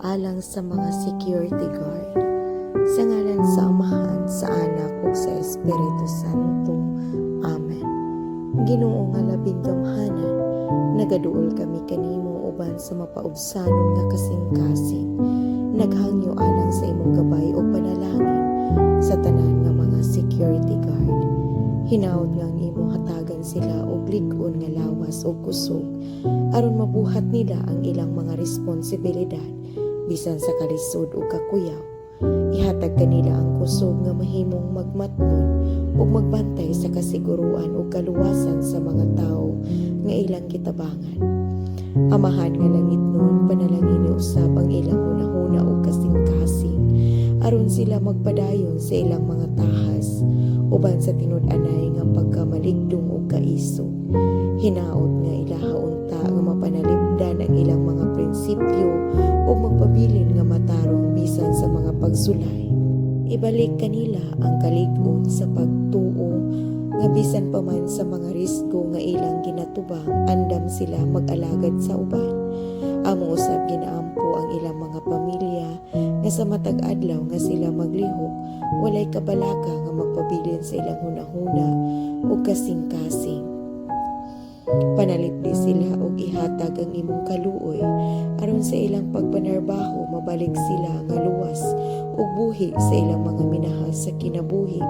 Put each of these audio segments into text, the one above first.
alang sa mga security guard. Sa ngalan sa Amahan, sa Anak, ug sa Espiritu Santo. Amen. Ginoo nga labing gamhanan, nagaduol kami kanimo uban sa mapaubsanon nga kasing-kasing. Naghangyo alang sa imong gabay o panalangin sa tanan nga mga security guard. Hinaot nga ang imong hatagan sila og lig-on nga lawas o kusog aron mabuhat nila ang ilang mga responsibilidad bisan sa kalisod o kakuyaw. Ihatag kanila ang kusog nga mahimong magmatnon o magbantay sa kasiguruan o kaluwasan sa mga tao nga ilang kitabangan. Amahan nga langit nun, panalangin usab ang ilang hunahuna o kasing-kasing aron sila magpadayon sa ilang mga tahas uban sa tinud-anay nga pagkamaligdong o kaiso. Hinaot nga ilaha nga mapanalipdan ang ilang mga prinsipyo o magpabilin nga matarong bisan sa mga pagsulay. Ibalik kanila ang kalig-on sa pagtuo nga bisan pa man sa mga risgo nga ilang ginatubang andam sila mag-alagad sa uban. Amo usab ginaampo ang ilang mga pamilya nga sa matag adlaw nga sila maglihok walay kabalaka nga magpabilin sa ilang hunahuna o kasing-kasing. Panalipdi sila og ihatag ang imong kaluoy aron sa ilang pagpanarbaho mabalik sila nga luwas ug buhi sa ilang mga minahal sa kinabuhi.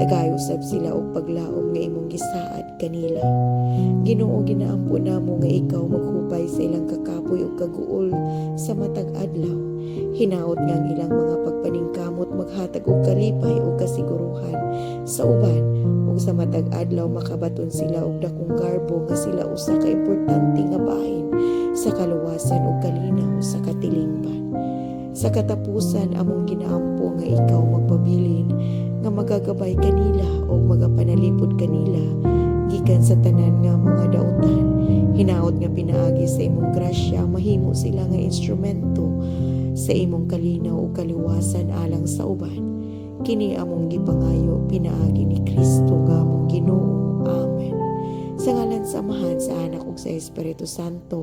Nagayusab sila og paglaom nga imong gisaad kanila. Ginoo ginaampo namo nga ikaw maghupay sa ilang kakapoy ug kaguol sa matag adlaw. Hinaot nga ang ilang mga pagpaningkamot maghatag og kalipay ug kasiguruhan sa uban ug sa matag adlaw makabaton sila og dakong garbo nga sila usa ka importante nga bahin sa kaluwasan ug kalinaw sa katilingban. Sa katapusan among ginaampo nga ikaw magpabilin nga magagabay kanila o magapanalipod kanila gikan sa tanan nga mga dautan hinaot nga pinaagi sa imong grasya mahimo sila nga instrumento sa imong kalinaw o kaliwasan alang sa uban kini among gipangayo pinaagi ni Kristo nga among Ginoo. Amen. Sa ngalan sa Amahan sa Anak ug sa Espiritu Santo